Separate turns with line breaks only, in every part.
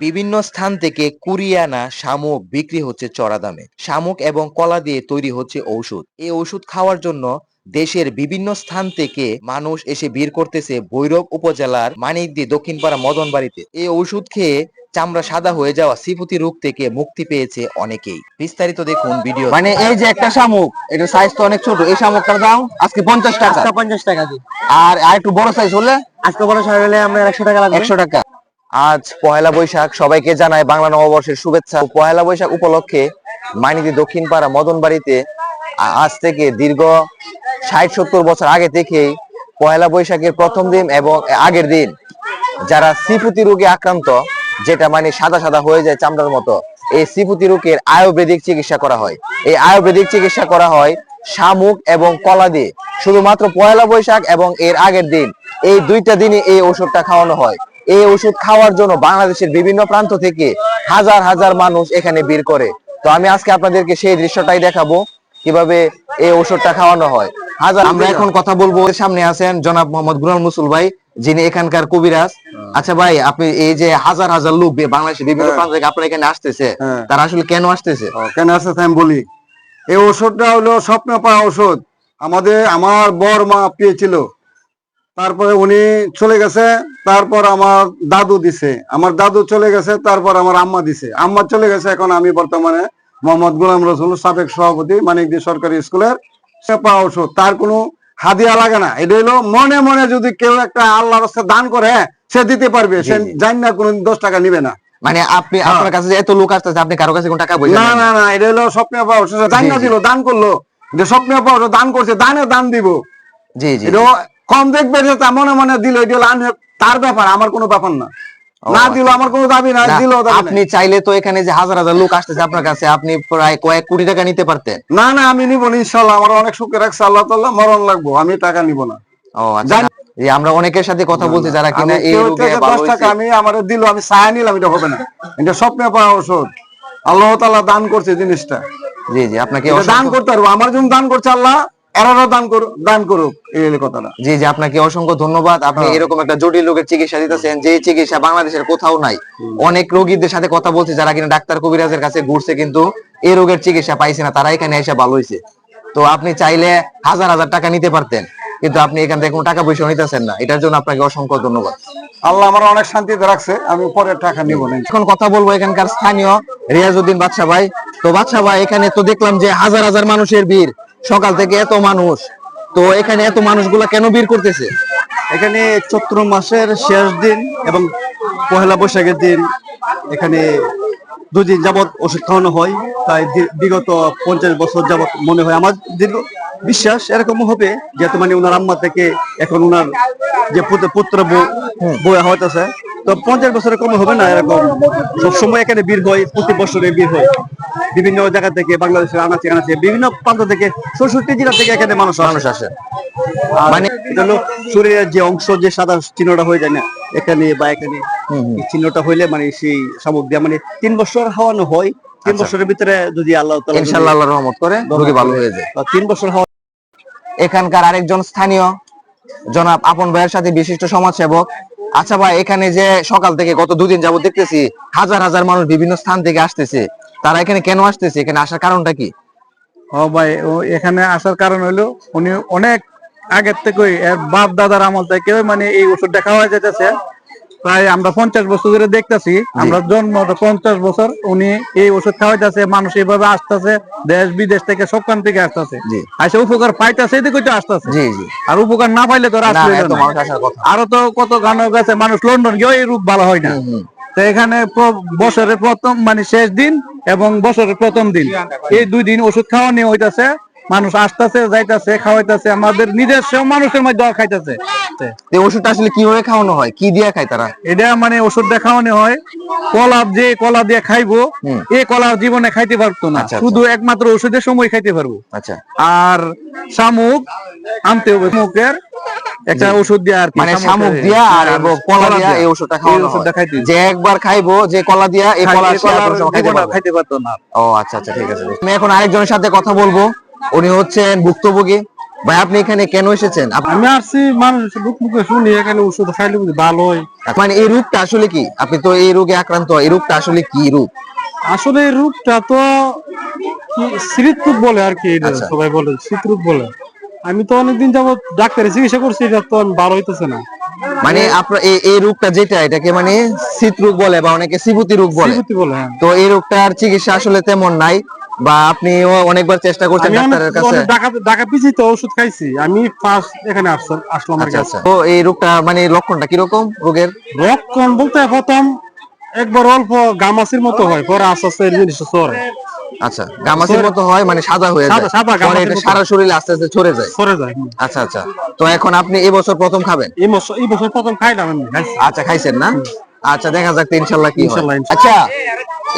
বিভিন্ন স্থান থেকে কুড়িয়ে আনা শামুক বিক্রি হচ্ছে চড়া দামে। শামুক এবং কলা দিয়ে তৈরি হচ্ছে ঔষধ। এই ওষুধ খাওয়ার জন্য দেশের বিভিন্ন স্থান থেকে মানুষ এসে ভিড় করতেছে ভৈরব উপজেলার মানিকদি দক্ষিণপাড়া মদন বাড়িতে এই ওষুধ খেয়ে চামড়া সাদা হয়ে যাওয়া সিফুতি রোগ থেকে মুক্তি পেয়েছে অনেকেই। বিস্তারিত দেখুন ভিডিও
মানে এই যে একটা শামুক এটা সাইজ তো অনেক ছোট এই শামুকটার দাম আজকে পঞ্চাশ টাকা।
পঞ্চাশ টাকা
আর আর একটু বড় সাইজ হলে?
আজকে বড় সাইজ হলে আমরা একশো টাকা
একশো টাকা।
আজ পহেলা বৈশাখ, সবাইকে জানায় বাংলা নববর্ষের শুভেচ্ছা। পহেলা বৈশাখ উপলক্ষে মানিদি দক্ষিণপাড়া মদন বাড়িতে আজ থেকে দীর্ঘ ষাট সত্তর বছর আগে থেকেই পহেলা বৈশাখের প্রথম দিন এবং আগের দিন যারা সিফুতি রোগে আক্রান্ত, যেটা মানে সাদা সাদা হয়ে যায় চামড়ার মতো, এই সিফুতি রোগের আয়ুর্বেদিক চিকিৎসা করা হয়। এই আয়ুর্বেদিক চিকিৎসা করা হয় শামুক এবং কলা দিয়ে। শুধুমাত্র পয়লা বৈশাখ এবং এর আগের দিন, এই দুইটা দিনে এই ওষুধটা খাওয়ানো হয়। এই ওষুধ খাওয়ার জন্য বাংলাদেশের বিভিন্ন প্রান্ত থেকে হাজার হাজার মানুষ এখানে ভিড় করে। তো আমি আজকে আপনাদেরকে সেই দৃশ্যটাই দেখাবো কীভাবে এই ওষুধটা খাওয়ানো হয়। হাজার
আমরা এখন কথা বলব সামনে আছেন জনাব মোহাম্মদ গুলাম মুসুল ভাই যিনি এখানকার কবিরাজ। আচ্ছা ভাই আপনি এই যে হাজার হাজার লোক বাংলাদেশের বিভিন্ন প্রান্ত থেকে আপনার এখানে আসতেছে
হ্যাঁ।
তারা আসলে কেন আসতেছে?
কেন আছে তাই আমি বলি। এই ওষুধটা হলো স্বপ্ন পাওয়া ওষুধ। আমাদের আমার বর মা পেয়েছিল তারপরে উনি চলে গেছে তারপর আমার দাদু দিছে। আমার দাদু চলে গেছে তারপর আমার আম্মা দিছে। আম্মা চলে গেছে এখন আমি বর্তমানে মোহাম্মদ গোলাম রসুল সাবেক সভাপতি মানিকদি সরকারি স্কুলের পাওয়া ওষুধ। তার কোনো হাদিয়া লাগে না। এটা হলো মনে মনে যদি কেউ একটা আল্লাহর রাস্তায় দান করে সে দিতে পারবে। সে
জি, জি।
না কোনো দশ টাকা নিবে না।
মানে আপনি
হ্যাঁ।
আপনার কাছে এত লোক আসতেছে আপনি কারও কাছে কোন টাকা বলছেন
না না? না এটা হলো স্বপ্নে পাওয়া ওষুধ। দান না। দিল দান করল। যে স্বপ্নে পাওয়া দান করছে দানে দান দিব।
জি জি
কম দেখবে তা মনে মনে দিল তার ব্যাপার আমার কোনো ব্যাপার না। না। দিল আমার কোনো দাবি না দিল
আপনি চাইলে তো এখানে যে হাজার হাজার লোক আসতেছে আপনার কাছে আপনি প্রায় কয়েক কোটি টাকা নিতে পারতেন।
না না আমি নিব না ইনশাল্লাহ আমার অনেক সুখে রাখছে আল্লাহ তাল্লাহ মরণ লাগবো আমি টাকা নিব না।
ও আচ্ছা এই আমরা অনেকের সাথে কথা বলছি যারা কিনা এই রোগে ভালো
টাকা আমি আমার দিল আমি ছায়া নিলাম এটা হবে না। এটা স্বপ্নে পাওয়া ওষুধ আল্লাহ তাল্লাহ দান করছে জিনিসটা।
জি জি আপনাকে
দান করতে পারব আমার জন্য দান করছে আল্লাহ। এরারও দান করুক দান করুক এই কথাটা।
জি জি আপনাকে অসংখ্য ধন্যবাদ। আপনি
হ্যাঁ।
এরকম একটা জটিল রোগের চিকিৎসা দিতেছেন যে চিকিৎসা বাংলাদেশের কোথাও নাই। অনেক রোগীদের সাথে কথা বলছি যারা কিনা ডাক্তার কবিরাজের কাছে ঘুরছে কিন্তু এই রোগের চিকিৎসা পাইছে না তারা এখানে এসে ভালো হয়েছে তো আপনি চাইলে হাজার হাজার টাকা নিতে পারতেন কিন্তু আপনি এখান থেকে কোনো টাকা পয়সা নিতেছেন না। এটার জন্য আপনাকে অসংখ্য ধন্যবাদ।
আল্লাহ আমার অনেক শান্তিতে রাখছে আমি পরে টাকা নিব না।
এখন কথা বলব এখানকার স্থানীয় রিয়াজউদ্দিন বাদশা ভাই। তো বাদশা ভাই এখানে তো দেখলাম যে হাজার হাজার মানুষের ভিড়। সকাল থেকে এত মানুষ। তো এখানে এত মানুষগুলা কেন ভিড় করতেছে?
এখানে চৈত্র মাসের শেষ দিন এবং পহেলা বৈশাখের দিন এখানে দুদিন যাবত ওষুধ খাওয়ানো হয়। তাই বিগত পঞ্চাশ বছর যাবত মনে হয় আমার দীর্ঘ বিশ্বাস এরকম হবে যেহেতু মানে ওনার আম্মা থেকে এখন ওনার যে পুত্র- বউ হইতেছে তো পঞ্চাশ বছরের কম হবে না এরকম। সবসময় এখানে বীর হয় প্রতি বছরে বীর হয়। বিভিন্ন জায়গা থেকে বাংলাদেশের আনাচে আনাচে বিভিন্ন প্রান্ত থেকে চৌষট্টি জেলা থেকে এখানে মানুষ
মানুষ
আসে।
মানে
হলো শরীরের যে অংশ যে সাদা চিহ্নটা হয়ে যায় না এখানে বা এখানে চিহ্নটা হইলে মানে সেই শামুক দিয়ে মানে তিন বছর খাওয়ানো হয় তিন
আচ্ছা।
বছরের ভিতরে যদি আল্লাহ তাআলা
ইনশাল্লাহ আল্লাহ রহমত করে রোগী ভালো হয়ে যায়।
তিন বছর খাওয়া
এখানকার আরেকজন স্থানীয় জনাব আপন ভাইয়ের সাথে বিশিষ্ট সমাজসেবক। আচ্ছা ভাই এখানে যে সকাল থেকে গত দুদিন যাবত দেখতেছি হাজার হাজার মানুষ বিভিন্ন স্থান থেকে আসতেছে। তারা এখানে কেন আসতেছে? এখানে আসার কারণটা কি?
ও ভাই ও এখানে আসার কারণ হলো উনি অনেক আগের থেকে এর বাপ দাদার আমল থেকে মানে এই ওষুধটা খাওয়া যেতেছে প্রায় আমরা পঞ্চাশ বছর ধরে দেখতেছি আমরা জন্ম পঞ্চাশ বছর উনি এই ওষুধ খাওয়াইতেছে মানুষ এইভাবে আসতেছে দেশ বিদেশ থেকে সবখান থেকে আসতেছে। আসে উপকার পাইতেছে এদিকে তো আসতেছে। আর উপকার না পাইলে তো আরও তো কত গান গেছে মানুষ লন্ডন গিয়েও এই রূপ ভালো হয় না। তো এখানে বছরের প্রথম মানে শেষ দিন এবং বছরের প্রথম দিন। এই দুই দিন ওষুধ খাওয়া নিয়ে হইতাছে। মানুষ আসতেছে যাইতাছে খাওয়াইতাছে আমাদের নিজস্ব মানুষের মধ্যে খাইতেছে।
তো এই ওষুধটা আসলে কীভাবে খাওয়ানো হয়? কি দিয়ে খায় তারা?
এটা মানে ওষুধটা খাওয়ানো হয় কলা যে কলা দিয়ে খাইবো। এই কলা জীবনে খাইতে পারতো না।
আচ্ছা, আচ্ছা।
শুধু একমাত্র ওষুধের সময় খাইতে পারব।
আচ্ছা।
আর শামুক আনতে হবে। শামুকের একটা ওষুধ দিয়ে আর
মানে শামুক দিয়া আর
আর
কলা দিয়া
দিয়া।
এই ওষুধটা খাওয়ানো
ওষুধটা খাইতে
যে একবার খাইবো যে কলা দিয়া এই কলা। খাইতে
পারতো না।
ও আচ্ছা আচ্ছা ঠিক আছে। আমি এখন আরেকজনের সাথে কথা বলব। উনি হচ্ছেন ভুক্তভোগী। ভাই আপনি এখানে কেন এসেছেন?
আমি আসছি মানুষ মুখে শুনি এখানে ওষুধ খাইলে বুঝি ভালো হয়।
মানে এই রোগটা আসলে কি? আপনি তো এই রোগে আক্রান্ত এই রোগটা আসলে কি রোগ?
আসলে এই রোগটা তো স্মৃত রোগ বলে আর কি
আচ্ছা।
সবাই বলে রোগ বলে। আমি তো অনেকদিন যাবত ডাক্তারের চিকিৎসা করছি এটা তো ভালো হইতেছে না।
মানে আপনার এই রোগটা যেটা এটাকে মানে শীত রোগ বলে বা অনেকে সিবুতি রোগ বলে
হ্যাঁ।
তো এই রোগটার চিকিৎসা আসলে তেমন নাই। বা আপনি অনেকবার চেষ্টা করছেন ডাক্তারের কাছে?
ঢাকা ঢাকা পিছিয়ে তো ওষুধ খাইছি। আমি ফার্স্ট এখানে আসলাম আসলাম আর
আচ্ছা
কাছে
আচ্ছা। তো এই রোগটা মানে লক্ষণটা কীরকম রোগের?
রক্ষণ বলতে প্রথম একবার অল্প গামাসির মতো হয় পরে আস্তে আস্তে এই জিনিসটা সরে
আচ্ছা গামাসির মতো হয় মানে সাদা হয়ে যায়।
সাদা-
পরে এটা সারা শরীরে আস্তে আস্তে ছড়ে যায়।
সরে যায়
আচ্ছা আচ্ছা। তো এখন আপনি এই বছর প্রথম খাবেন?
এই বছর এই বছর প্রথম খাইলাম আমি
আচ্ছা খাইছেন না? আচ্ছা দেখা যাক তো ইনশাল্লাহ কি হয়। আচ্ছা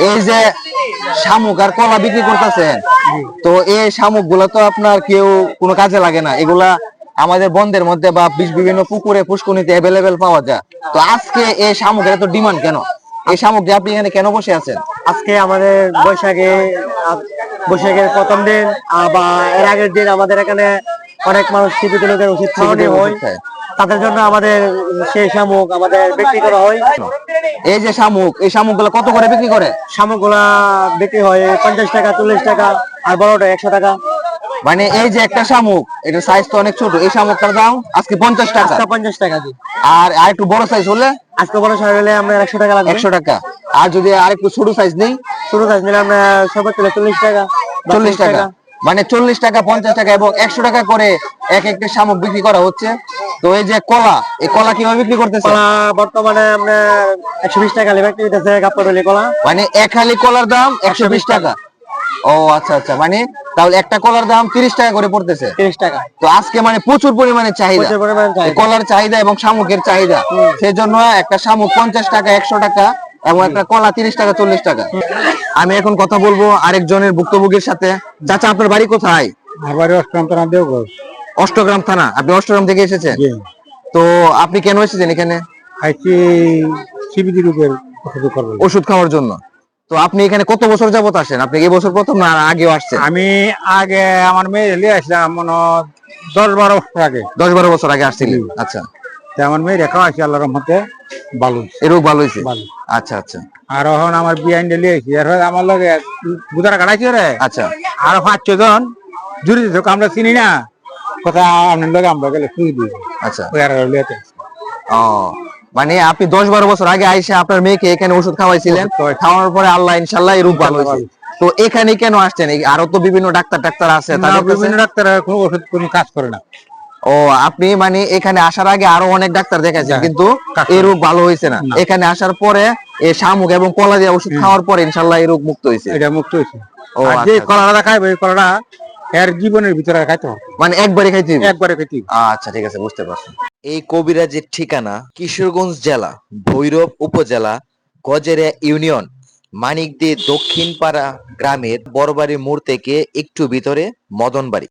এই যে শামুক আর কলা বিক্রি করতেছেন তো এই শামুকগুলা তো আপনার কেউ কোনো কাজে লাগে না। এগুলা আমাদের বন্ধের মধ্যে বা বিভিন্ন পুকুরে পুষ্কুনিতে অ্যাভেলেবেল পাওয়া যায়। তো আজকে এই শামুকের এত ডিমান্ড কেন? এই শামুক আপনি এখানে কেন বসে আছেন?
আজকে আমাদের বৈশাখে বৈশাখের প্রথম দিন বা এর আগের দিন আমাদের এখানে অনেক মানুষ টিভিতে লোকের খাওয়ানো হয়। তাদের জন্য আমাদের সেই শামুক আমাদের বিক্রি করা হয়।
এই যে শামুক এই শামুকগুলা কত করে বিক্রি করে?
শামুকগুলা বিক্রি হয় পঞ্চাশ টাকা চল্লিশ টাকা আর বড়টা একশো টাকা।
মানে এই যে একটা শামুক এটার সাইজ তো অনেক ছোট এই শামুকটার দাম আজকে পঞ্চাশ টাকা।
পঞ্চাশ টাকা দিই
আর আর একটু বড় সাইজ হলে?
আজকে বড় সাইজ হলে আমরা একশো টাকা লাগবে।
একশো টাকা। আর যদি আর একটু ছোট সাইজ নেই?
ছোট সাইজ নিলে আমরা সবাই তুলে চল্লিশ টাকা
চল্লিশ টাকা। মানে চল্লিশ টাকা পঞ্চাশ টাকা এবং একশো টাকা করে এক একটা শামুক বিক্রি করা হচ্ছে। তো এই যে কলা এই কলা কীভাবে বিক্রি করতেছে
কলা বর্তমানে আমরা একশো বিশ টাকা বিক্রি গাপ্পারলি কলা।
মানে এক হালি কলার দাম একশো বিশ টাকা। ও আচ্ছা আচ্ছা মানে তাহলে একটা কলার দাম তিরিশ টাকা করে পড়তেছে।
তিরিশ টাকা।
তো আজকে মানে প্রচুর পরিমাণে চাহিদা।
প্রচুর পরিমাণে চাহিদা।
কলার চাহিদা এবং শামুকের চাহিদা। সেই জন্য একটা শামুক পঞ্চাশ টাকা একশো টাকা এবং একটা কলা তিরিশ টাকা চল্লিশ টাকা। আমি এখন কথা বলব আরেকজনের ভুক্তভোগীর সাথে। চাচা আপনার বাড়ি কোথায়?
অষ্টন্তরা দেওগর
অষ্টগ্রাম থানা। আপনি অষ্টগ্রাম থেকে এসেছেন? তো আপনি কেন এসেছেন এখানে?
সিবিডি রোগের ওষুধ
খাওয়ার জন্য। তো আপনি এখানে কত বছর যাবত আসেন? আপনি এই বছর প্রথম না আগেও আসছেন?
আমি আগে আমার মেয়ে আসলাম মনে দশ বারো বছর আগে।
দশ বারো বছর আগে আসছিলেন? আচ্ছা।
তা আমার মেয়ে রেখা আছে আল্লাহর রহমতে ভালো হইছে,
এ রোগ ভালো হয়েছে?
ভালো।
আচ্ছা আচ্ছা।
আর এখন আমার বিয়াইন লিয়ে আসি আর আমার লগে গুদারা কাটাইছে রে।
আচ্ছা।
আর পাঁচ ছ জন। জুড়ে দিত আমরা চিনি না। কথা আপনার লগে আমরা গেলে শুয়ে দিই
আচ্ছা।
ওই আর লিয়েতে
ও মানে আপনি দশ বারো বছর আগে আইসে আপনার মেয়েকে এখানে ওষুধ খাওয়াইছিলেন খাওয়ানোর পরে আল্লাহ ইনশাল্লাহ এই রোগ ভালো হয়েছে। তো এখানে কেন আসছেন? আরও তো বিভিন্ন ডাক্তার ডাক্তার আছে
বিভিন্ন ডাক্তার কোনো ওষুধ কোনো কাজ করে না।
ও আপনি মানে এখানে আসার আগে আরও অনেক ডাক্তার দেখাইছেন
হ্যাঁ,
কিন্তু এই রোগ ভালো হয়েছে না। এখানে আসার পরে এই শামুক এবং কলা দিয়ে ওষুধ খাওয়ার পরে ইনশাল্লাহ এই রোগ মুক্ত হয়েছে।
এটা মুক্ত হয়েছে।
ও,
আর
আচ্ছা,
যে
আচ্ছা।
কলাটা খাইবে কলাটা এর জীবনের ভিতরে খাইতে হবে
মানে একবারে খাইতে হবে?
একবারে খাইতে হবে।
আচ্ছা ঠিক আছে বুঝতে পারছি এই কবিরাজের ঠিকানা কিশোরগঞ্জ জেলা ভৈরব উপজেলা গজেরিয়া ইউনিয়ন মানিকদি দক্ষিণপাড়া গ্রামের বড়বাড়ি মোড় থেকে একটু ভিতরে মদনবাড়ি